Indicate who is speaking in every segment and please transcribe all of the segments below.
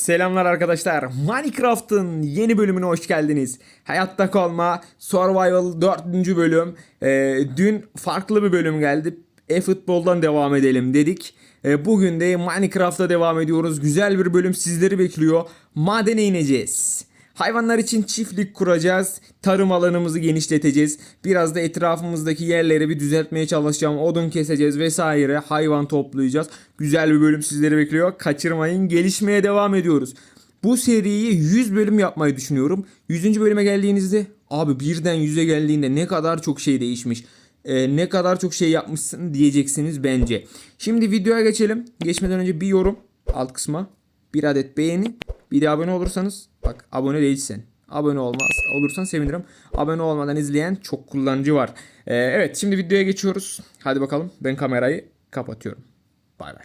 Speaker 1: Selamlar arkadaşlar. Minecraft'ın yeni bölümüne hoş geldiniz. Hayatta kalma Survival 4. bölüm. Ee, dün farklı bir bölüm geldi. E-futboldan devam edelim dedik. Ee, bugün de Minecraft'a devam ediyoruz. Güzel bir bölüm sizleri bekliyor. Madene ineceğiz. Hayvanlar için çiftlik kuracağız. Tarım alanımızı genişleteceğiz. Biraz da etrafımızdaki yerleri bir düzeltmeye çalışacağım. Odun keseceğiz vesaire. Hayvan toplayacağız. Güzel bir bölüm sizleri bekliyor. Kaçırmayın. Gelişmeye devam ediyoruz. Bu seriyi 100 bölüm yapmayı düşünüyorum. 100. bölüme geldiğinizde abi birden 100'e geldiğinde ne kadar çok şey değişmiş. Ee, ne kadar çok şey yapmışsın diyeceksiniz bence. Şimdi videoya geçelim. Geçmeden önce bir yorum alt kısma. Bir adet beğeni. Bir de abone olursanız bak abone değilsen abone olmaz olursan sevinirim. Abone olmadan izleyen çok kullanıcı var. Ee, evet şimdi videoya geçiyoruz. Hadi bakalım ben kamerayı kapatıyorum. Bay bay.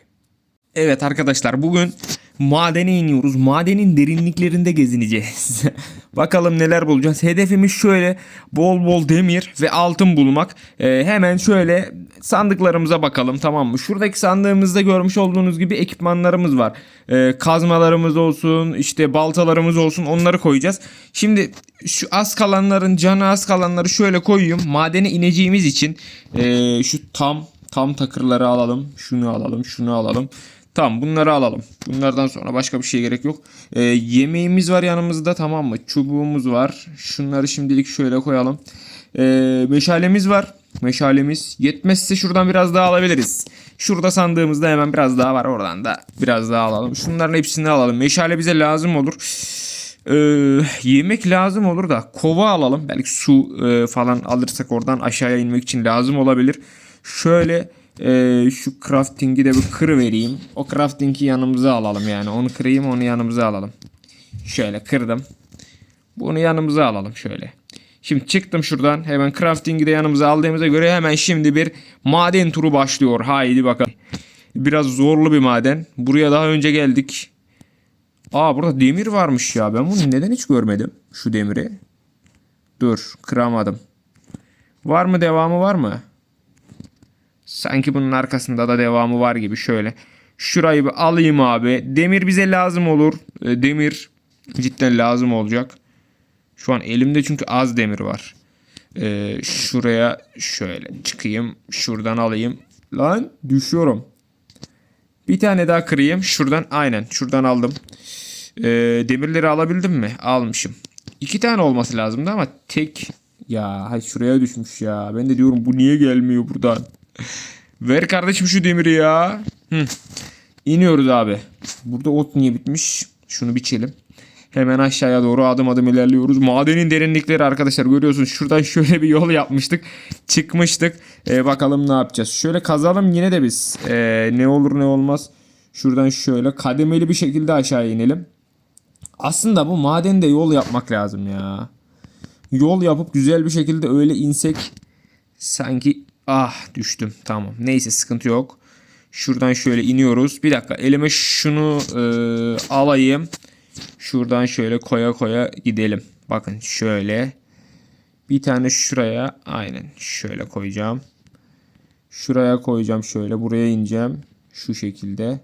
Speaker 1: Evet arkadaşlar bugün madene iniyoruz. Madenin derinliklerinde gezineceğiz. Bakalım neler bulacağız. Hedefimiz şöyle bol bol demir ve altın bulmak. Ee, hemen şöyle sandıklarımıza bakalım tamam mı? Şuradaki sandığımızda görmüş olduğunuz gibi ekipmanlarımız var. Ee, kazmalarımız olsun işte baltalarımız olsun onları koyacağız. Şimdi şu az kalanların canı az kalanları şöyle koyayım. Madene ineceğimiz için ee, şu tam tam takırları alalım. Şunu alalım şunu alalım. Tamam bunları alalım. Bunlardan sonra başka bir şeye gerek yok. Ee, yemeğimiz var yanımızda tamam mı? Çubuğumuz var. Şunları şimdilik şöyle koyalım. Ee, meşalemiz var. Meşalemiz yetmezse şuradan biraz daha alabiliriz. Şurada sandığımızda hemen biraz daha var. Oradan da biraz daha alalım. Şunların hepsini alalım. Meşale bize lazım olur. Ee, yemek lazım olur da kova alalım. Belki su e, falan alırsak oradan aşağıya inmek için lazım olabilir. Şöyle e, şu crafting'i de bir kır vereyim. O crafting'i yanımıza alalım yani. Onu kırayım onu yanımıza alalım. Şöyle kırdım. Bunu yanımıza alalım şöyle. Şimdi çıktım şuradan. Hemen crafting'i de yanımıza aldığımıza göre hemen şimdi bir maden turu başlıyor. Haydi bakalım. Biraz zorlu bir maden. Buraya daha önce geldik. Aa burada demir varmış ya. Ben bunu neden hiç görmedim? Şu demiri. Dur kıramadım. Var mı devamı var mı? Sanki bunun arkasında da devamı var gibi şöyle. Şurayı bir alayım abi. Demir bize lazım olur. E, Demir cidden lazım olacak. Şu an elimde çünkü az demir var. E, şuraya şöyle çıkayım. Şuradan alayım. Lan düşüyorum. Bir tane daha kırayım. Şuradan aynen şuradan aldım. E, demirleri alabildim mi? Almışım. İki tane olması lazımdı ama tek ya hay şuraya düşmüş ya. Ben de diyorum bu niye gelmiyor buradan. Ver kardeşim şu demiri ya. Hı. İniyoruz abi. Burada ot niye bitmiş? Şunu biçelim. Hemen aşağıya doğru adım adım ilerliyoruz. Madenin derinlikleri arkadaşlar görüyorsunuz. Şuradan şöyle bir yol yapmıştık. Çıkmıştık. Ee, bakalım ne yapacağız. Şöyle kazalım yine de biz. Ee, ne olur ne olmaz. Şuradan şöyle kademeli bir şekilde aşağı inelim. Aslında bu madende yol yapmak lazım ya. Yol yapıp güzel bir şekilde öyle insek sanki ah düştüm tamam. Neyse sıkıntı yok. Şuradan şöyle iniyoruz. Bir dakika elime şunu e, alayım. Şuradan şöyle koya koya gidelim. Bakın şöyle. Bir tane şuraya aynen şöyle koyacağım. Şuraya koyacağım şöyle. Buraya ineceğim. Şu şekilde.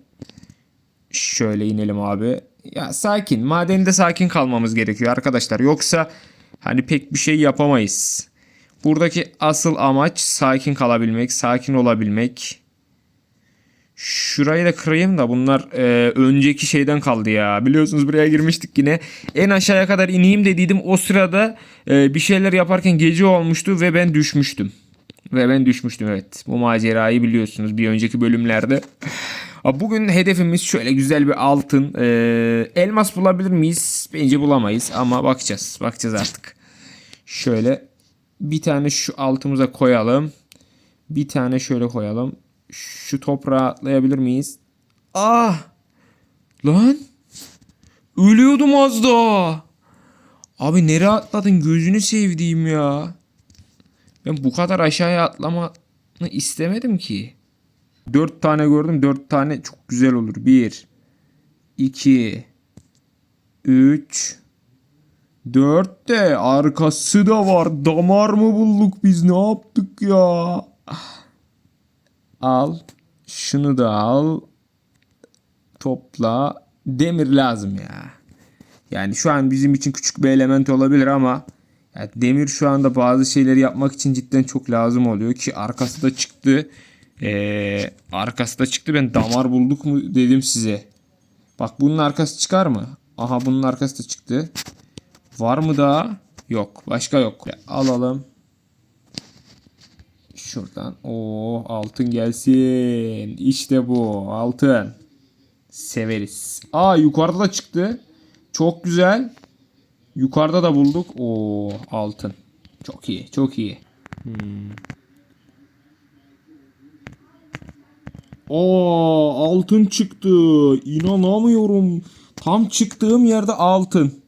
Speaker 1: Şöyle inelim abi. Ya sakin. Madende sakin kalmamız gerekiyor arkadaşlar. Yoksa hani pek bir şey yapamayız. Buradaki asıl amaç sakin kalabilmek, sakin olabilmek. Şurayı da kırayım da bunlar e, önceki şeyden kaldı ya. Biliyorsunuz buraya girmiştik yine. En aşağıya kadar ineyim dediydim. O sırada e, bir şeyler yaparken gece olmuştu ve ben düşmüştüm. Ve ben düşmüştüm evet. Bu macerayı biliyorsunuz bir önceki bölümlerde. Bugün hedefimiz şöyle güzel bir altın. E, elmas bulabilir miyiz? Bence bulamayız ama bakacağız. Bakacağız artık. Şöyle bir tane şu altımıza koyalım. Bir tane şöyle koyalım. Şu toprağa atlayabilir miyiz? Ah! Lan! Ölüyordum az daha. Abi nereye atladın gözünü sevdiğim ya. Ben bu kadar aşağıya atlamanı istemedim ki. Dört tane gördüm. Dört tane çok güzel olur. Bir. iki, Üç. Dört de arkası da var. Damar mı bulduk biz ne yaptık ya? Al. Şunu da al. Topla. demir lazım ya. Yani şu an bizim için küçük bir element olabilir ama ya demir şu anda bazı şeyleri yapmak için cidden çok lazım oluyor ki arkası da çıktı. Ee, arkası da çıktı. Ben damar bulduk mu dedim size. Bak bunun arkası çıkar mı? Aha bunun arkası da çıktı. Var mı daha? Yok. Başka yok. Alalım. Şuradan. O altın gelsin. İşte bu. Altın. Severiz. Aa yukarıda da çıktı. Çok güzel. Yukarıda da bulduk. O altın. Çok iyi. Çok iyi. Hmm. Oo altın çıktı. İnanamıyorum. Tam çıktığım yerde altın.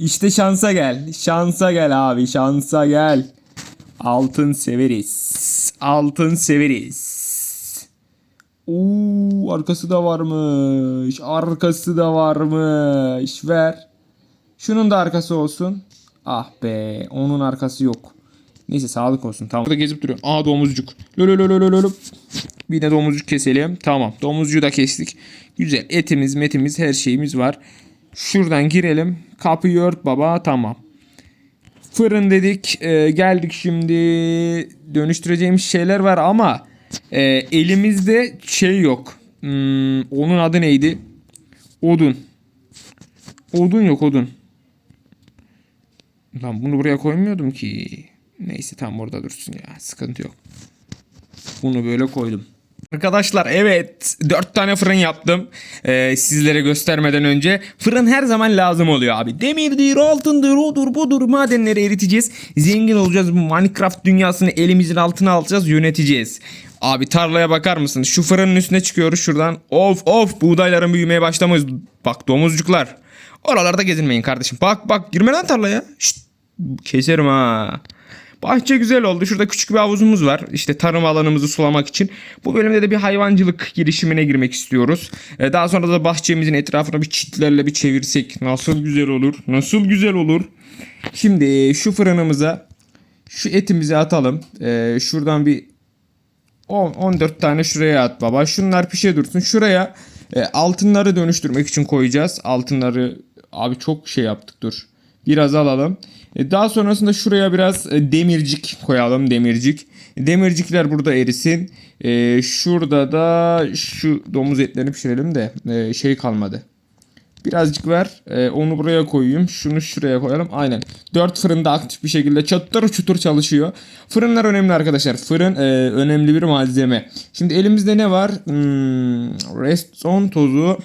Speaker 1: İşte şansa gel. Şansa gel abi. Şansa gel. Altın severiz. Altın severiz. Oo, arkası da varmış. Arkası da varmış. Ver. Şunun da arkası olsun. Ah be. Onun arkası yok. Neyse sağlık olsun. Tamam. Burada gezip duruyor. Aa domuzcuk. Lölölölölölö. Bir de domuzcuk keselim. Tamam. Domuzcuğu da kestik. Güzel. Etimiz, metimiz, her şeyimiz var. Şuradan girelim. Kapıyı ört baba. Tamam. Fırın dedik. Ee, geldik şimdi. Dönüştüreceğimiz şeyler var ama e, elimizde şey yok. Hmm, onun adı neydi? Odun. Odun yok odun. Lan bunu buraya koymuyordum ki. Neyse tam orada dursun ya. Sıkıntı yok. Bunu böyle koydum. Arkadaşlar evet 4 tane fırın yaptım ee, sizlere göstermeden önce. Fırın her zaman lazım oluyor abi. Demirdir, altındır, odur budur madenleri eriteceğiz. Zengin olacağız. Bu Minecraft dünyasını elimizin altına alacağız yöneteceğiz. Abi tarlaya bakar mısın? Şu fırının üstüne çıkıyoruz şuradan. Of of buğdayların büyümeye başlamış. Bak domuzcuklar. Oralarda gezinmeyin kardeşim. Bak bak girme lan tarlaya. Şşt, keserim ha. Bahçe güzel oldu. Şurada küçük bir havuzumuz var. İşte tarım alanımızı sulamak için. Bu bölümde de bir hayvancılık girişimine girmek istiyoruz. Ee, daha sonra da bahçemizin etrafını bir çitlerle bir çevirsek nasıl güzel olur. Nasıl güzel olur. Şimdi şu fırınımıza şu etimizi atalım. Ee, şuradan bir 10 14 tane şuraya at baba. Şunlar pişe dursun. Şuraya e, altınları dönüştürmek için koyacağız. Altınları abi çok şey yaptık dur. Biraz alalım. E, daha sonrasında şuraya biraz e, demircik koyalım. Demircik. Demircikler burada erisin. E, şurada da şu domuz etlerini pişirelim de şey kalmadı. Birazcık ver. onu buraya koyayım. Şunu şuraya koyalım. Aynen. 4 fırında aktif bir şekilde çatır çutur çalışıyor. Fırınlar önemli arkadaşlar. Fırın e, önemli bir malzeme. Şimdi elimizde ne var? Hmm, redstone tozu.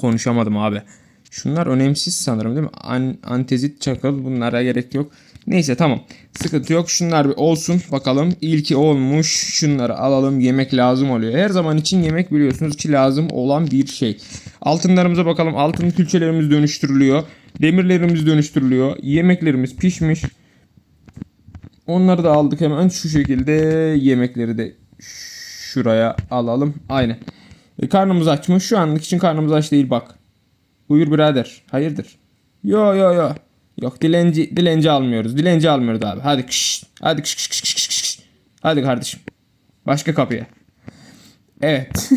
Speaker 1: Konuşamadım abi. Şunlar önemsiz sanırım değil mi? An antezit çakıl bunlara gerek yok. Neyse tamam. Sıkıntı yok. Şunlar bir olsun bakalım. İlki olmuş. Şunları alalım. Yemek lazım oluyor. Her zaman için yemek biliyorsunuz ki lazım olan bir şey. Altınlarımıza bakalım. Altın külçelerimiz dönüştürülüyor. Demirlerimiz dönüştürülüyor. Yemeklerimiz pişmiş. Onları da aldık hemen şu şekilde. Yemekleri de şuraya alalım. Aynen. E, karnımız aç mı? Şu anlık için karnımız aç değil bak. Buyur birader. Hayırdır? Yo yo yo. Yok dilenci dilenci almıyoruz. Dilenci almıyoruz abi. Hadi kış. Hadi kış kış kış kış kış. Hadi kardeşim. Başka kapıya. Evet.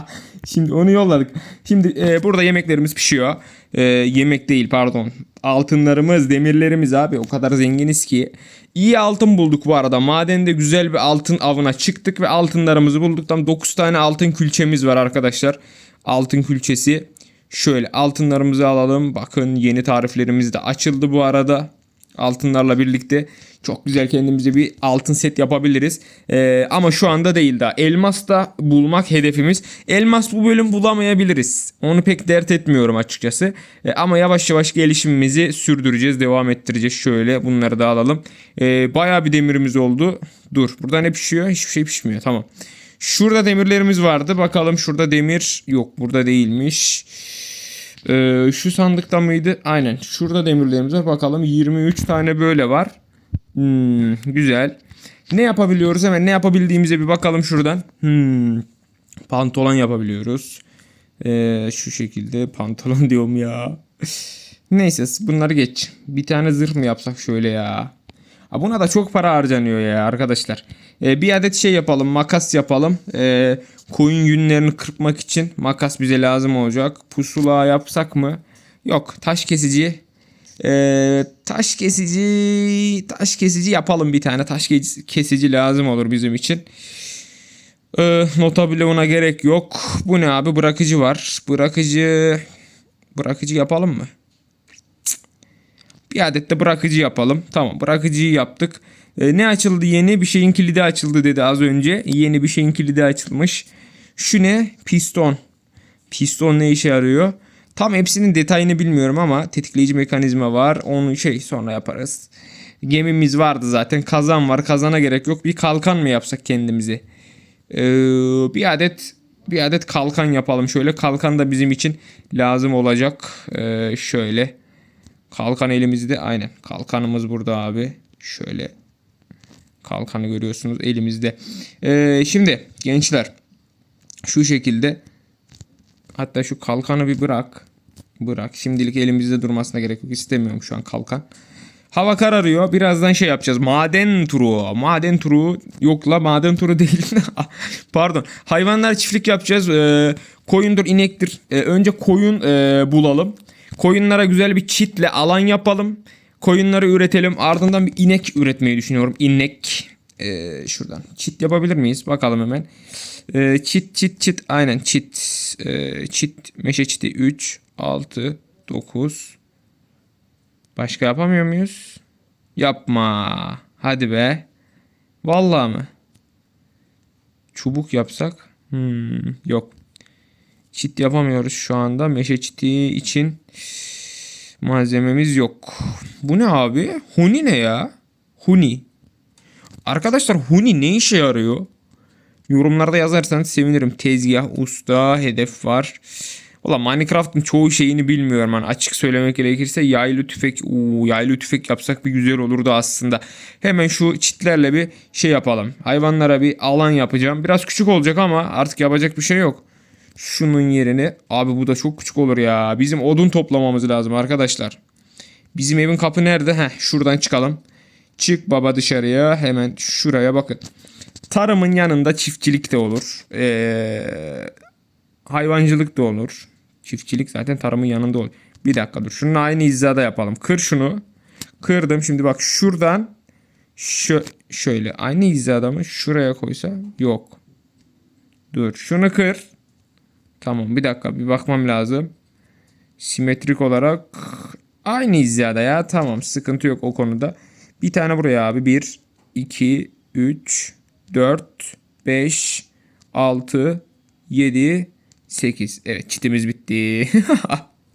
Speaker 1: Şimdi onu yolladık. Şimdi e, burada yemeklerimiz pişiyor. E, yemek değil pardon. Altınlarımız, demirlerimiz abi o kadar zenginiz ki. İyi altın bulduk bu arada. Madende güzel bir altın avına çıktık ve altınlarımızı bulduk. Tam 9 tane altın külçemiz var arkadaşlar. Altın külçesi. Şöyle altınlarımızı alalım. Bakın yeni tariflerimiz de açıldı bu arada. Altınlarla birlikte çok güzel kendimize bir altın set yapabiliriz. Ee, ama şu anda değil daha. Elmas da bulmak hedefimiz. Elmas bu bölüm bulamayabiliriz. Onu pek dert etmiyorum açıkçası. Ee, ama yavaş yavaş gelişimimizi sürdüreceğiz. Devam ettireceğiz. Şöyle bunları da alalım. Ee, bayağı bir demirimiz oldu. Dur burada ne pişiyor? Hiçbir şey pişmiyor. Tamam. Şurada demirlerimiz vardı. Bakalım şurada demir yok. Burada değilmiş. Ee, şu sandıkta mıydı? Aynen. Şurada demirlerimiz var. Bakalım 23 tane böyle var. Hmm, güzel. Ne yapabiliyoruz? Hemen ne yapabildiğimize bir bakalım şuradan. Hmm, pantolon yapabiliyoruz. Ee, şu şekilde pantolon diyorum ya. Neyse bunları geç. Bir tane zırh mı yapsak şöyle ya. Buna da çok para harcanıyor ya arkadaşlar. Ee, bir adet şey yapalım. Makas yapalım. Ee, koyun yünlerini kırpmak için makas bize lazım olacak. Pusula yapsak mı? Yok. Taş kesici. Ee, taş kesici taş kesici yapalım bir tane. Taş kes- kesici lazım olur bizim için. Ee, nota ona gerek yok. Bu ne abi? Bırakıcı var. Bırakıcı bırakıcı yapalım mı? Bir adet de bırakıcı yapalım. Tamam bırakıcıyı yaptık. Ee, ne açıldı yeni? Bir şeyin kilidi açıldı dedi az önce. Yeni bir şeyin kilidi açılmış. Şu ne? Piston. Piston ne işe yarıyor? Tam hepsinin detayını bilmiyorum ama tetikleyici mekanizma var. Onu şey sonra yaparız. Gemimiz vardı zaten. Kazan var. Kazana gerek yok. Bir kalkan mı yapsak kendimize? Ee, bir adet bir adet kalkan yapalım. Şöyle kalkan da bizim için lazım olacak. Ee, şöyle. Kalkan elimizde. Aynen. Kalkanımız burada abi. Şöyle. Kalkanı görüyorsunuz elimizde. Ee, şimdi gençler. Şu şekilde. Hatta şu kalkanı bir bırak. Bırak. Şimdilik elimizde durmasına gerek yok. İstemiyorum şu an kalkan. Hava kararıyor. Birazdan şey yapacağız. Maden turu. Maden turu. Yok la maden turu değil. Pardon. Hayvanlar çiftlik yapacağız. Ee, koyundur, inektir. Ee, önce koyun e, bulalım. Koyunlara güzel bir çitle alan yapalım. Koyunları üretelim. Ardından bir inek üretmeyi düşünüyorum. İnek. Ee, şuradan. Çit yapabilir miyiz? Bakalım hemen. Ee, çit çit çit. Aynen çit. Ee, çit. Meşe çiti 3, 6, 9. Başka yapamıyor muyuz? Yapma. Hadi be. Vallahi mı? Çubuk yapsak? Hmm, yok. Çit yapamıyoruz şu anda. Meşe çiti için malzememiz yok. Bu ne abi? Huni ne ya? Huni. Arkadaşlar Huni ne işe yarıyor? Yorumlarda yazarsanız sevinirim. Tezgah, usta, hedef var. Valla Minecraft'ın çoğu şeyini bilmiyorum. Yani açık söylemek gerekirse yaylı tüfek, uu, yaylı tüfek yapsak bir güzel olurdu aslında. Hemen şu çitlerle bir şey yapalım. Hayvanlara bir alan yapacağım. Biraz küçük olacak ama artık yapacak bir şey yok. Şunun yerine abi bu da çok küçük olur ya. Bizim odun toplamamız lazım arkadaşlar. Bizim evin kapı nerede? Heh şuradan çıkalım. Çık baba dışarıya. Hemen şuraya bakın. Tarımın yanında çiftçilik de olur. Ee, hayvancılık da olur. Çiftçilik zaten tarımın yanında olur. Bir dakika dur. Şunun aynı hizada yapalım. Kır şunu. Kırdım. Şimdi bak şuradan şu şöyle aynı hizada mı? Şuraya koysa yok. Dur. Şunu kır. Tamam bir dakika bir bakmam lazım. Simetrik olarak aynı hizada ya. Tamam sıkıntı yok o konuda. Bir tane buraya abi. 1, 2, 3, 4, 5, 6, 7, 8. Evet çitimiz bitti.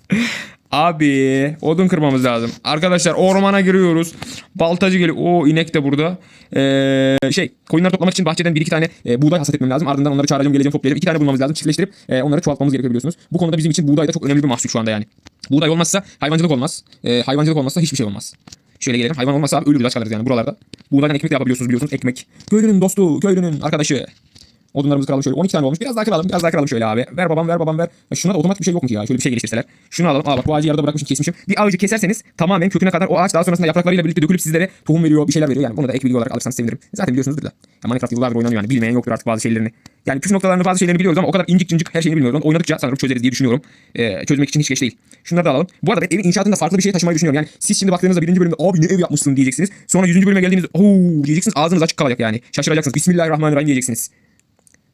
Speaker 1: Abi odun kırmamız lazım. Arkadaşlar ormana giriyoruz. Baltacı geliyor. O inek de burada. Ee, şey koyunları toplamak için bahçeden bir iki tane e, buğday hasat etmem lazım. Ardından onları çağıracağım geleceğim toplayacağım. İki tane bulmamız lazım. Çiftleştirip e, onları çoğaltmamız gerekiyor biliyorsunuz. Bu konuda bizim için buğday da çok önemli bir mahsul şu anda yani. Buğday olmazsa hayvancılık olmaz. E, hayvancılık olmazsa hiçbir şey olmaz. Şöyle gelelim. Hayvan olmazsa abi ölürüz aç kalırız yani buralarda. Buğdaydan ekmek de yapabiliyorsunuz biliyorsunuz. Ekmek. Köylünün dostu, köylünün arkadaşı. Odunlarımızı kıralım şöyle. 12 tane olmuş. Biraz daha kıralım. Biraz daha kıralım şöyle abi. Ver babam ver babam ver. Ya şuna da otomatik bir şey yok mu ki ya? Şöyle bir şey geliştirseler. Şunu alalım. Aa bak bu ağacı yarıda bırakmışım kesmişim. Bir ağacı keserseniz tamamen köküne kadar o ağaç daha sonrasında yapraklarıyla birlikte dökülüp sizlere tohum veriyor. Bir şeyler veriyor. Yani bunu da ek bilgi olarak alırsanız sevinirim. Zaten biliyorsunuzdur da. Ya Minecraft yıllardır oynanıyor yani. Bilmeyen yoktur artık bazı şeylerini. Yani püf noktalarını bazı şeylerini biliyoruz ama o kadar incik cincik her şeyini bilmiyoruz. Oynadıkça sanırım çözeriz diye düşünüyorum. Ee, çözmek için hiç geç değil. Şunları da alalım. Bu arada ben evin inşaatında farklı bir şey taşımayı düşünüyorum. Yani siz şimdi baktığınızda birinci bölümde abi ne ev yapmışsın diyeceksiniz. Sonra yüzüncü bölüme geldiğinizde ooo diyeceksiniz. Ağzınız açık kalacak yani. Şaşıracaksınız. Bismillahirrahmanirrahim diyeceksiniz.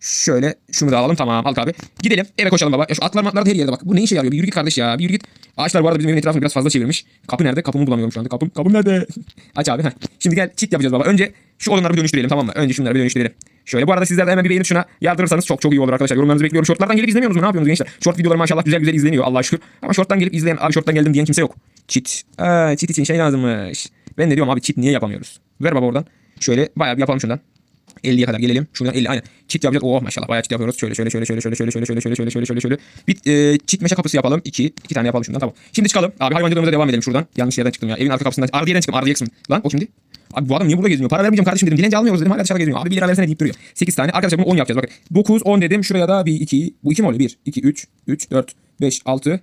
Speaker 1: Şöyle şunu da alalım tamam al abi. Gidelim eve koşalım baba. Ya şu atlar matlar da her yerde bak. Bu ne işe yarıyor? Bir yürü git kardeş ya. Bir yürü git. Ağaçlar bu arada bizim evin etrafını biraz fazla çevirmiş. Kapı nerede? Kapımı bulamıyorum şu anda. Kapım, kapım nerede? Aç abi. Heh. Şimdi gel çit yapacağız baba. Önce şu odunları bir dönüştürelim tamam mı? Önce şunları bir dönüştürelim. Şöyle bu arada sizler de hemen bir beğenip şuna yardırırsanız çok çok iyi olur arkadaşlar. Yorumlarınızı bekliyorum. Shortlardan gelip izlemiyorsunuz mu? Ne yapıyorsunuz gençler? Short videoları maşallah güzel güzel izleniyor Allah'a şükür. Ama shorttan gelip izleyen abi shorttan geldim diyen kimse yok. Çit. Aa, çit için şey lazımmış. Ben de diyorum abi çit niye yapamıyoruz? Ver baba oradan. Şöyle bayağı bir yapalım şundan. 50'ye kadar gelelim. Şuradan 50 aynen. Çit yapacağız. Oh maşallah bayağı çit yapıyoruz. Şöyle şöyle şöyle şöyle şöyle şöyle şöyle şöyle şöyle şöyle şöyle şöyle şöyle. Bir e, çit meşe kapısı yapalım. 2 2 tane yapalım şundan tamam. Şimdi çıkalım. Abi hayvancılığımıza devam edelim şuradan. Yanlış yerden çıktım ya. Evin arka kapısından. Ardiyeden çıktım. Ardiye kısmı. Lan o kimdi? Abi bu adam niye burada geziyor? Para vermeyeceğim kardeşim dedim. Dilenci almıyoruz dedim. Hala dışarıda geziyor. Abi 1 lira versene deyip duruyor. 8 tane. Arkadaşlar bunu 10 yapacağız. Bakın. 9 10 dedim. Şuraya da bir 2. Bu 2 mi oluyor? 1 2 3 3 4 5 6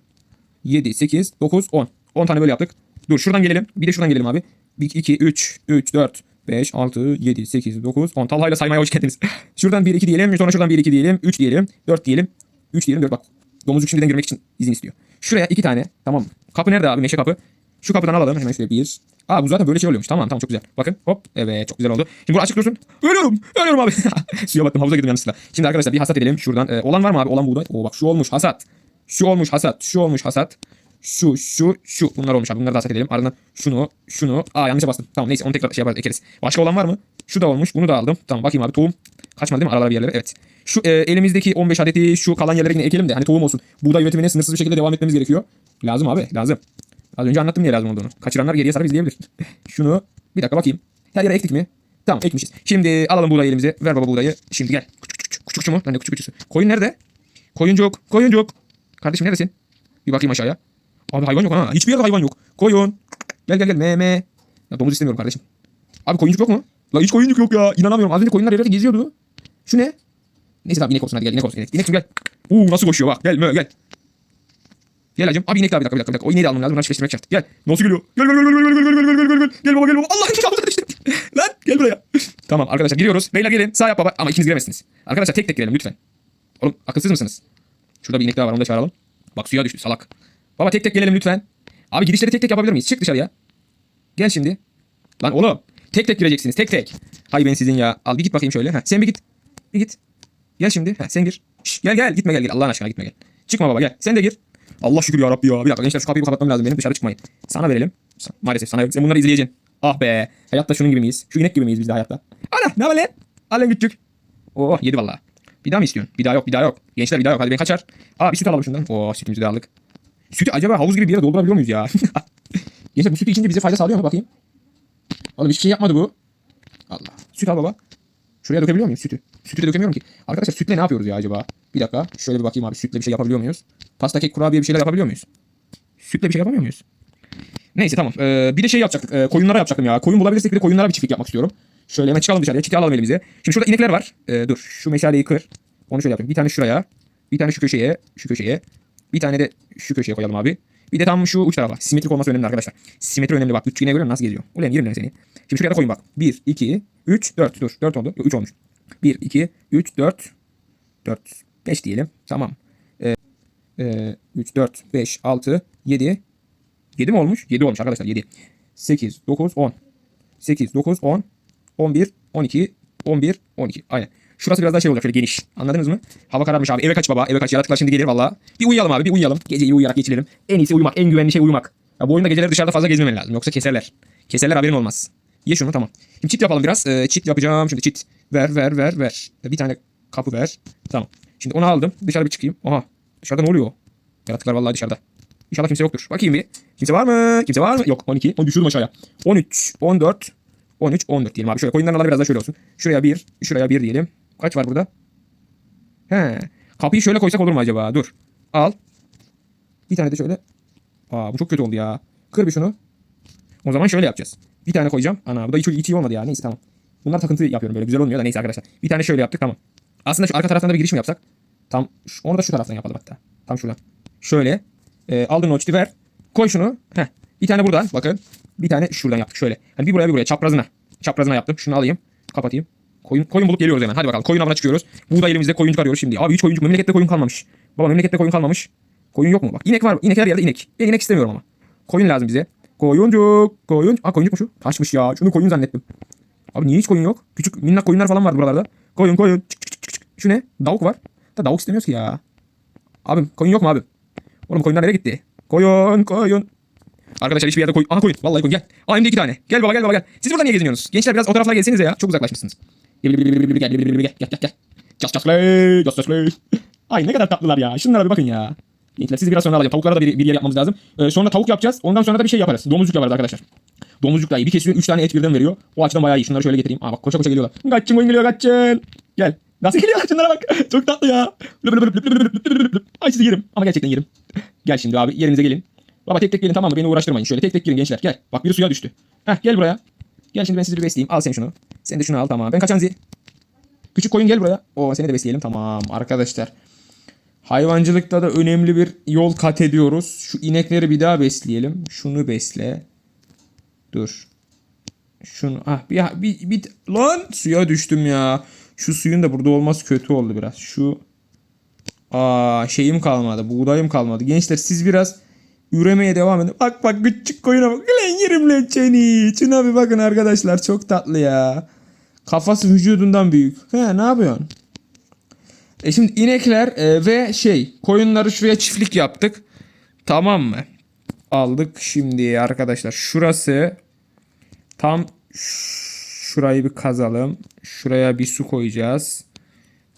Speaker 1: 7 8 9 10. 10 tane böyle yaptık. Dur şuradan gelelim. Bir de şuradan gelelim abi. 1, 2, 3, 3, 4, 5, 6, 7, 8, 9, 10. Talha'yla saymaya hoş geldiniz. şuradan 1, 2 diyelim. Sonra şuradan 1, 2 diyelim. 3 diyelim. 4 diyelim. 3 diyelim. 4 bak. Domuzcuk şimdiden girmek için izin istiyor. Şuraya 2 tane. Tamam. Kapı nerede abi? Meşe kapı. Şu kapıdan alalım. Hemen şöyle 1. Aa bu zaten böyle şey oluyormuş. Tamam tamam çok güzel. Bakın hop. Evet çok güzel oldu. Şimdi bunu açık dursun. Ölüyorum. Ölüyorum abi. Suya battım. Havuza girdim yanlışlıkla. Şimdi arkadaşlar bir hasat edelim. Şuradan. Ee, olan var mı abi? Olan buğday. Oo bak şu olmuş hasat. Şu olmuş hasat. Şu olmuş hasat. Şu, şu, şu. Bunlar olmuş abi. Bunları da hasat edelim. Ardından şunu, şunu. Aa yanlışa bastım. Tamam neyse onu tekrar şey yaparız ekeriz. Başka olan var mı? Şu da olmuş. Bunu da aldım. Tamam bakayım abi. Tohum. Kaçmadı değil mi? Aralara bir yerlere. Evet. Şu e, elimizdeki 15 adeti şu kalan yerlere yine ekelim de hani tohum olsun. Buğday üretimine sınırsız bir şekilde devam etmemiz gerekiyor. Lazım abi. Lazım. Az önce anlattım niye lazım olduğunu. Kaçıranlar geriye sarıp izleyebilir. Şunu bir dakika bakayım. Her yere ektik mi? Tamam ekmişiz. Şimdi alalım buğdayı elimize. Ver baba buğdayı. Şimdi gel. Küçük küçük küçük küçük mu? Ben de küçük küçüsü. Koyun nerede? Koyuncuk. Koyuncuk. Kardeşim neredesin? Bir bakayım aşağıya. Abi hayvan yok ha. Hiçbir yerde hayvan yok. Koyun. Gel gel gel. Meme. Ya domuz istemiyorum kardeşim. Abi koyuncuk yok mu? La hiç koyuncuk yok ya. İnanamıyorum. Az önce koyunlar yerde geziyordu. Şu ne? Neyse tamam inek olsun hadi gel inek olsun inek. İnek gel. Uuu nasıl koşuyor bak. Gel mö gel. Gel hacım. Abi inek daha bir dakika bir dakika. Bir dakika. O ineği de almam lazım. Bunları çiftleştirmek şart. Gel. Nasıl geliyor? Gel gel gel gel gel gel gel gel gel gel gel. Gel baba gel baba. Allah'ım çaldı düştü. Lan gel buraya. tamam arkadaşlar giriyoruz. Beyler gelin. Sağ yap baba. Ama ikiniz giremezsiniz. Arkadaşlar tek tek girelim lütfen. Oğlum akılsız mısınız? Şurada bir inek daha var onu da çağıralım. Bak suya düştü salak. Baba tek tek gelelim lütfen. Abi girişleri tek tek yapabilir miyiz? Çık dışarıya. Gel şimdi. Lan oğlum. Tek tek gireceksiniz. Tek tek. Hay ben sizin ya. Al bir git bakayım şöyle. Heh, sen bir git. Bir git. Gel şimdi. Heh, sen gir. Şş, gel gel. Gitme gel gel. Allah'ın aşkına gitme gel. Çıkma baba gel. Sen de gir. Allah şükür ya Rabbi ya. Bir dakika gençler şu kapıyı kapatmam lazım benim. Dışarı çıkmayın. Sana verelim. Maalesef sana yok. Sen bunları izleyeceksin. Ah be. Hayatta şunun gibi miyiz? Şu inek gibi miyiz biz de hayatta? Ana ne var lan? Al lan küçük. Oh yedi valla. Bir daha mı istiyorsun? Bir daha yok bir daha yok. Gençler bir daha yok. Hadi ben kaçar. Aa bir süt alalım şundan. Oo sütümüzü de aldık. Sütü acaba havuz gibi bir yere doldurabiliyor muyuz ya? Gençler bu sütü içince bize fayda sağlıyor mu bakayım? Oğlum hiçbir şey yapmadı bu. Allah. Süt al baba. Şuraya dökebiliyor muyum sütü? Sütü de dökemiyorum ki. Arkadaşlar sütle ne yapıyoruz ya acaba? Bir dakika. Şöyle bir bakayım abi. Sütle bir şey yapabiliyor muyuz? Pasta kek kurabiye bir şeyler yapabiliyor muyuz? Sütle bir şey yapamıyor muyuz? Neyse tamam. Ee, bir de şey yapacaktık. Ee, koyunlara yapacaktım ya. Koyun bulabilirsek bir de koyunlara bir çiftlik yapmak istiyorum. Şöyle hemen çıkalım dışarıya. Çiti alalım elimize. Şimdi şurada inekler var. Ee, dur. Şu meşaleyi kır. Onu şöyle yapayım. Bir tane şuraya. Bir tane şu köşeye. Şu köşeye. Bir tane de şu köşeye koyalım abi. Bir de tam şu uç tarafa. Simetrik olması önemli arkadaşlar. Simetri önemli bak. Üç ineğe göre nasıl geziyor? Ulan yerim lan seni. Şimdi şuraya da koyun bak. 1, 2, 3, 4. Dur. 4 oldu. 3 olmuş. 1, 2, 3, 4. 4, 5 diyelim. Tamam. Ee, e, 3, 4, 5, 6, 7. 7 mi olmuş? 7 olmuş arkadaşlar. 7. 8, 9, 10. 8, 9, 10. 11, 12, 11, 12. Aynen. Şurası biraz daha şey olacak şöyle geniş. Anladınız mı? Hava kararmış abi. Eve kaç baba. Eve kaç. Yaratıklar şimdi gelir valla. Bir uyuyalım abi. Bir uyuyalım. Geceyi uyuyarak geçirelim. En iyisi uyumak. En güvenli şey uyumak. Ya bu oyunda geceleri dışarıda fazla gezmemen lazım. Yoksa keserler. Keserler haberin olmaz. Ye şunu tamam. Şimdi çit yapalım biraz. Ee, çit yapacağım. Şimdi çit. Ver ver ver ver. Bir tane kapı ver. Tamam. Şimdi onu aldım. Dışarı bir çıkayım. Oha. Dışarıda ne oluyor? Yaratıklar vallahi dışarıda. İnşallah kimse yoktur. Bakayım bir. Kimse var mı? Kimse var mı? Yok 12. Onu düşürdüm aşağıya. 13, 14, 13, 14 diyelim abi. Şöyle koyunların alanı biraz daha şöyle olsun. Şuraya 1, şuraya 1 diyelim. Kaç var burada? He. Kapıyı şöyle koysak olur mu acaba? Dur. Al. Bir tane de şöyle. Aa bu çok kötü oldu ya. Kır bir şunu. O zaman şöyle yapacağız. Bir tane koyacağım. Ana bu da hiç, hiç iyi olmadı ya. Neyse tamam. Bunlar takıntı yapıyorum böyle. Güzel olmuyor da neyse arkadaşlar. Bir tane şöyle yaptık tamam. Aslında şu arka taraftan da bir giriş mi yapsak? Tam onu da şu taraftan yapalım hatta. Tam şuradan. Şöyle. E, aldın çiti ver. Koy şunu. Heh. Bir tane buradan bakın. Bir tane şuradan yaptık şöyle. Hani bir buraya bir buraya çaprazına. Çaprazına yaptım. Şunu alayım. Kapatayım. Koyun, koyun bulup geliyoruz hemen. Hadi bakalım. Koyun avına çıkıyoruz. Buğday elimizde koyuncuk arıyoruz şimdi. Abi hiç koyuncuk. Memlekette koyun kalmamış. Baba memlekette koyun kalmamış. Koyun yok mu? Bak inek var. İnek her yerde inek. Ben inek istemiyorum ama. Koyun lazım bize. Koyuncuk. Koyun. Aa koyuncuk mu şu? Taşmış ya. Şunu koyun zannettim. Abi niye hiç koyun yok? Küçük minnak koyunlar falan var buralarda. Koyun koyun. Çık, çık, çık, çık. Şu ne? Davuk var. Da davuk istemiyoruz ki ya. Abim koyun yok mu abi? Oğlum koyunlar nereye gitti? Koyun koyun. Arkadaşlar hiçbir yerde koyun. Aha koyun. Vallahi koyun gel. Aa hem de iki tane. Gel baba gel baba gel. Siz burada niye geziniyorsunuz? Gençler biraz o taraflara gelsenize ya. Çok uzaklaşmışsınız. Gel gel gel. Just just. Just just. Ay ne kadar tatlılar ya. Şunlara bir bakın ya. Linkler sizi biraz sonra alacağım. Tavuklara da bir, bir yer yapmamız lazım. Ee, sonra tavuk yapacağız. Ondan sonra da bir şey yaparız. Domuzcuk yaparız arkadaşlar. Domuzcuk da. Bir kesiyor. 3 tane et birden veriyor. O açıdan bayağı iyi. Şunları şöyle getireyim. Aa bak koşa koşa geliyorlar. Kaçın oyun geliyor kaçın. Gel. Nasıl geliyorlar şunlara bak. Çok tatlı ya. Ay sizi yerim. Ama gerçekten yerim. Gel şimdi abi yerinize gelin. Baba tek tek gelin tamam mı? Beni uğraştırmayın. Şöyle tek tek gelin gençler. Gel. Bak biri suya düştü. Heh gel buraya. Gel şimdi ben sizi bir besleyeyim. Al sen şunu. Sen de şunu al tamam. Ben kaçan zi. Küçük koyun gel buraya. Oo seni de besleyelim. Tamam arkadaşlar. Hayvancılıkta da önemli bir yol kat ediyoruz. Şu inekleri bir daha besleyelim. Şunu besle. Dur. Şunu ah bir, bir, bir lan suya düştüm ya. Şu suyun da burada olması kötü oldu biraz. Şu aa şeyim kalmadı. Buğdayım kalmadı. Gençler siz biraz üremeye devam edin. Bak bak küçük koyuna bak. Lan yerim lan seni. Şuna bir bakın arkadaşlar çok tatlı ya. Kafası vücudundan büyük. He ne yapıyorsun? E şimdi inekler e, ve şey koyunları şuraya çiftlik yaptık. Tamam mı? Aldık şimdi arkadaşlar şurası tam şurayı bir kazalım. Şuraya bir su koyacağız.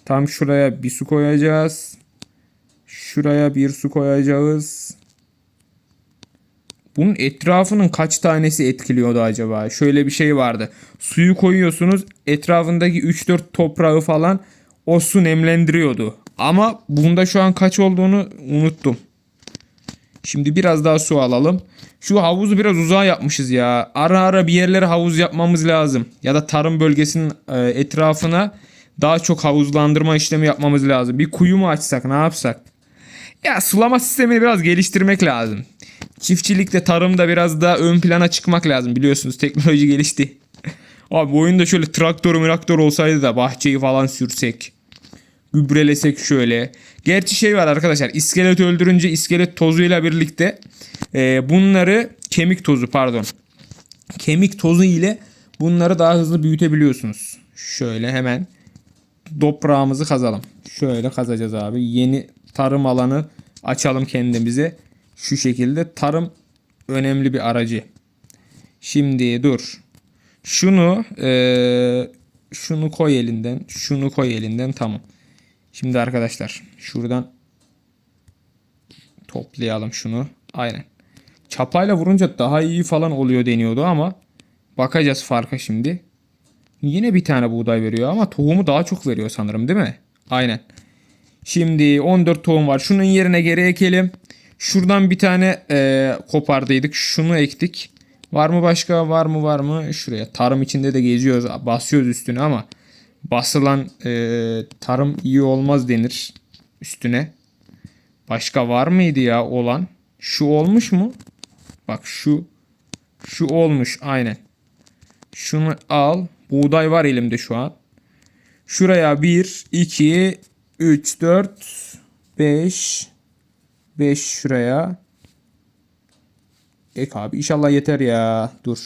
Speaker 1: Tam şuraya bir su koyacağız. Şuraya bir su koyacağız. Bunun etrafının kaç tanesi etkiliyordu acaba? Şöyle bir şey vardı. Suyu koyuyorsunuz etrafındaki 3-4 toprağı falan o su nemlendiriyordu. Ama bunda şu an kaç olduğunu unuttum. Şimdi biraz daha su alalım. Şu havuzu biraz uzağa yapmışız ya. Ara ara bir yerlere havuz yapmamız lazım. Ya da tarım bölgesinin e, etrafına daha çok havuzlandırma işlemi yapmamız lazım. Bir kuyu mu açsak ne yapsak? Ya sulama sistemini biraz geliştirmek lazım. Çiftçilikte tarımda biraz daha ön plana çıkmak lazım. Biliyorsunuz teknoloji gelişti. Abi oyunda şöyle traktör traktör olsaydı da bahçeyi falan sürsek. Gübrelesek şöyle. Gerçi şey var arkadaşlar. iskelet öldürünce iskelet tozuyla birlikte e, bunları kemik tozu pardon. Kemik tozu ile bunları daha hızlı büyütebiliyorsunuz. Şöyle hemen toprağımızı kazalım. Şöyle kazacağız abi. Yeni tarım alanı açalım kendimize. Şu şekilde tarım önemli bir aracı. Şimdi dur. Şunu eee, şunu koy elinden. Şunu koy elinden. Tamam. Şimdi arkadaşlar şuradan toplayalım şunu. Aynen. Çapayla vurunca daha iyi falan oluyor deniyordu ama bakacağız farka şimdi. Yine bir tane buğday veriyor ama tohumu daha çok veriyor sanırım değil mi? Aynen. Şimdi 14 tohum var. Şunun yerine geri ekelim. Şuradan bir tane e, kopardıydık. Şunu ektik. Var mı başka? Var mı var mı? Şuraya. Tarım içinde de geziyoruz. Basıyoruz üstüne ama basılan e, tarım iyi olmaz denir üstüne. Başka var mıydı ya olan? Şu olmuş mu? Bak şu şu olmuş aynen. Şunu al. Buğday var elimde şu an. Şuraya 1, 2, 3, 4, 5, 5 şuraya. Ek abi inşallah yeter ya. Dur.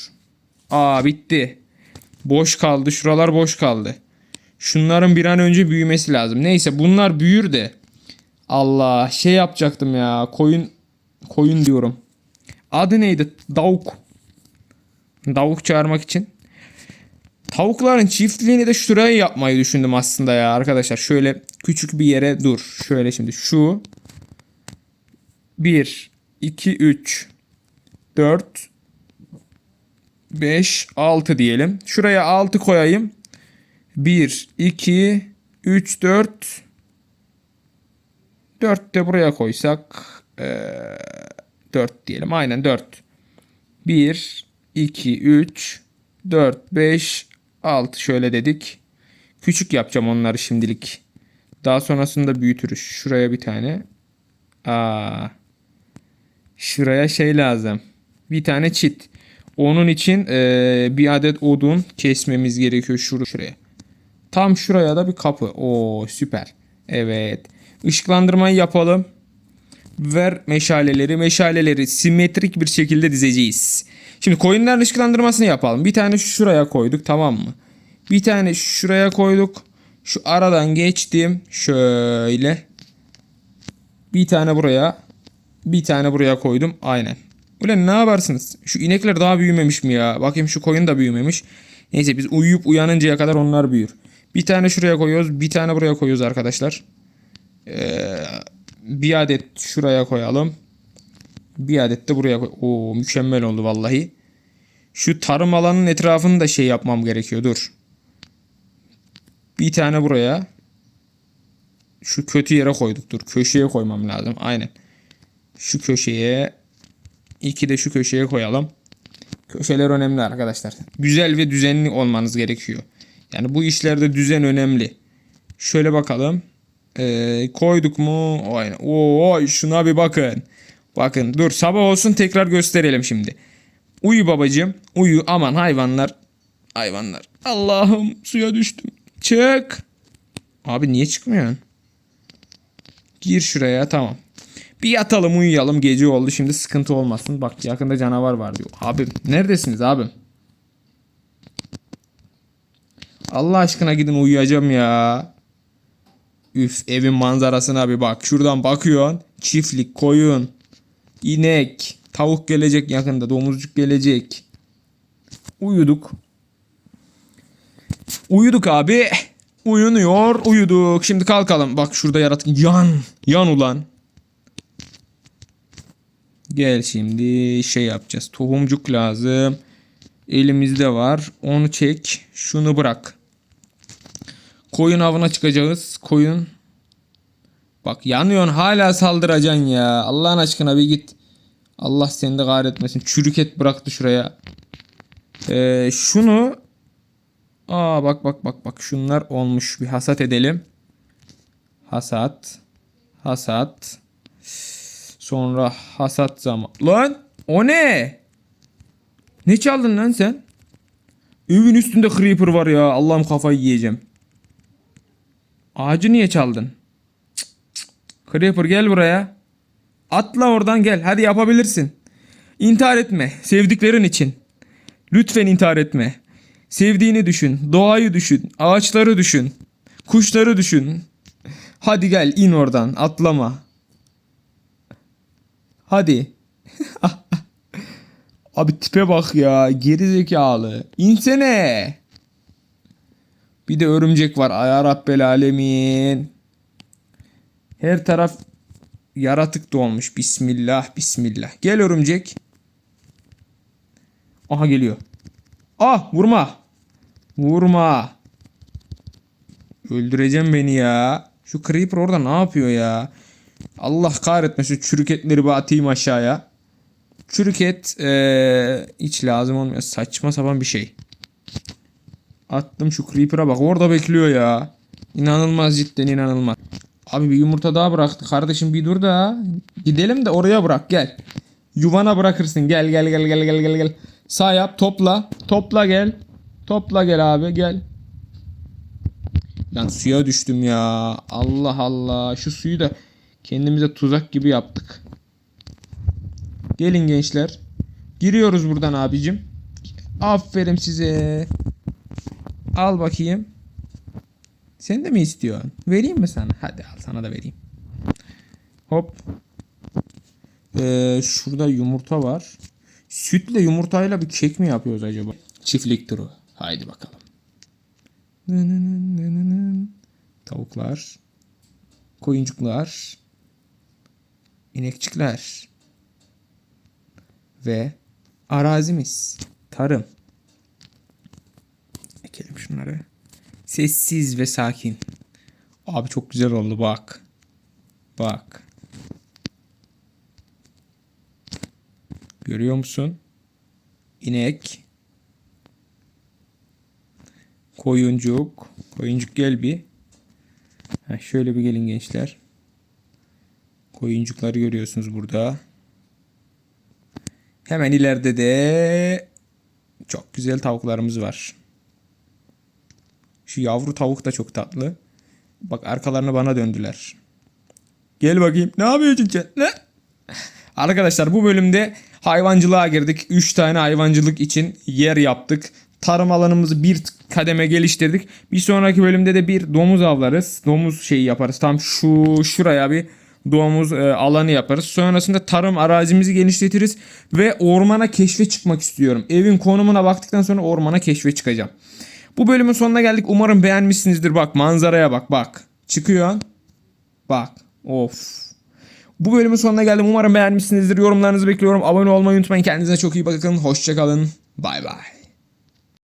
Speaker 1: Aa bitti. Boş kaldı. Şuralar boş kaldı. Şunların bir an önce büyümesi lazım. Neyse bunlar büyür de. Allah şey yapacaktım ya. Koyun koyun diyorum. Adı neydi? Davuk. Davuk çağırmak için. Tavukların çiftliğini de şuraya yapmayı düşündüm aslında ya arkadaşlar. Şöyle küçük bir yere dur. Şöyle şimdi şu 1 2 3 4 5 6 diyelim. Şuraya 6 koyayım. 1 2 3 4 4 de buraya koysak eee 4 diyelim. Aynen 4. 1 2 3 4 5 6 şöyle dedik. Küçük yapacağım onları şimdilik. Daha sonrasında büyütürüz. Şuraya bir tane. Aa. Şuraya şey lazım. Bir tane çit. Onun için eee, bir adet odun kesmemiz gerekiyor şur şuraya. Tam şuraya da bir kapı. Oo süper. Evet. Işıklandırmayı yapalım. Ver meşaleleri. Meşaleleri simetrik bir şekilde dizeceğiz. Şimdi koyunların ışıklandırmasını yapalım. Bir tane şuraya koyduk tamam mı? Bir tane şuraya koyduk. Şu aradan geçtim. Şöyle. Bir tane buraya. Bir tane buraya koydum. Aynen. Ulan ne yaparsınız? Şu inekler daha büyümemiş mi ya? Bakayım şu koyun da büyümemiş. Neyse biz uyuyup uyanıncaya kadar onlar büyür. Bir tane şuraya koyuyoruz. Bir tane buraya koyuyoruz arkadaşlar. Ee, bir adet şuraya koyalım. Bir adet de buraya koy. Oo mükemmel oldu vallahi. Şu tarım alanının etrafını da şey yapmam gerekiyor. Dur. Bir tane buraya. Şu kötü yere koyduk. Dur. Köşeye koymam lazım. Aynen. Şu köşeye. iki de şu köşeye koyalım. Köşeler önemli arkadaşlar. Güzel ve düzenli olmanız gerekiyor. Yani bu işlerde düzen önemli. Şöyle bakalım. Ee, koyduk mu? Oo, şuna bir bakın. Bakın dur sabah olsun tekrar gösterelim şimdi. Uyu babacığım. Uyu aman hayvanlar hayvanlar. Allah'ım suya düştüm. Çık. Abi niye çıkmıyorsun? Gir şuraya tamam. Bir yatalım uyuyalım gece oldu şimdi sıkıntı olmasın. Bak yakında canavar var diyor. Abi neredesiniz abim? Allah aşkına gidin uyuyacağım ya. Üf evin manzarasına bir bak. Şuradan bakıyorsun. Çiftlik, koyun, inek, tavuk gelecek yakında. Domuzcuk gelecek. Uyuduk. Uyuduk abi. Uyunuyor, uyuduk. Şimdi kalkalım. Bak şurada yaratık. Yan. Yan ulan. Gel şimdi şey yapacağız. Tohumcuk lazım. Elimizde var. Onu çek. Şunu bırak. Koyun avına çıkacağız. Koyun. Bak yanıyorsun hala saldıracaksın ya. Allah'ın aşkına bir git. Allah seni de kahretmesin. Çürük et bıraktı şuraya. Ee, şunu Aa bak bak bak bak şunlar olmuş. Bir hasat edelim. Hasat. Hasat. Sonra hasat zaman. Lan o ne? Ne çaldın lan sen? Evin üstünde creeper var ya. Allah'ım kafayı yiyeceğim. Ağacı niye çaldın? Cık, cık. Creeper gel buraya. Atla oradan gel. Hadi yapabilirsin. İntihar etme. Sevdiklerin için. Lütfen intihar etme. Sevdiğini düşün. Doğayı düşün. Ağaçları düşün. Kuşları düşün. Hadi gel in oradan. Atlama. Hadi. Abi tipe bak ya. Geri zekalı. İnsene. Bir de örümcek var. Ya Rabbel alemin. Her taraf yaratık dolmuş. Bismillah bismillah. Gel örümcek. Aha geliyor. Ah vurma. Vurma. Öldüreceğim beni ya. Şu creeper orada ne yapıyor ya? Allah kahretmesin çürük etleri bir atayım aşağıya. Çürük et ee, hiç lazım olmuyor. Saçma sapan bir şey. Attım şu creeper'a bak orada bekliyor ya. İnanılmaz cidden inanılmaz. Abi bir yumurta daha bıraktı. Kardeşim bir dur da. Gidelim de oraya bırak gel. Yuvana bırakırsın. Gel gel gel gel gel gel gel. Sağ yap topla. Topla gel. Topla gel abi gel. Lan suya düştüm ya. Allah Allah. Şu suyu da kendimize tuzak gibi yaptık. Gelin gençler. Giriyoruz buradan abicim. Aferin size. Al bakayım. Sen de mi istiyorsun? Vereyim mi sana? Hadi al sana da vereyim. Hop. Ee, şurada yumurta var. Sütle yumurtayla bir kek mi yapıyoruz acaba? Çiftlik turu. Haydi bakalım. Tavuklar. Koyuncuklar. İnekçikler. Ve arazimiz. Tarım. Ekelim şunları. Sessiz ve sakin. Abi çok güzel oldu bak. Bak. Görüyor musun? İnek. Koyuncuk. Koyuncuk gel bir. Heh, şöyle bir gelin gençler. Koyuncukları görüyorsunuz burada. Hemen ileride de çok güzel tavuklarımız var. Şu yavru tavuk da çok tatlı. Bak arkalarını bana döndüler. Gel bakayım. Ne yapıyorsun sen? Ne? Arkadaşlar bu bölümde hayvancılığa girdik. 3 tane hayvancılık için yer yaptık. Tarım alanımızı bir kademe geliştirdik. Bir sonraki bölümde de bir domuz avlarız. Domuz şeyi yaparız. Tam şu şuraya bir domuz e, alanı yaparız. Sonrasında tarım arazimizi genişletiriz ve ormana keşfe çıkmak istiyorum. Evin konumuna baktıktan sonra ormana keşfe çıkacağım. Bu bölümün sonuna geldik. Umarım beğenmişsinizdir. Bak manzaraya bak bak. Çıkıyor. Bak. Of. Bu bölümün sonuna geldim. Umarım beğenmişsinizdir. Yorumlarınızı bekliyorum. Abone olmayı unutmayın. Kendinize çok iyi bakın. Hoşçakalın. Bay bay.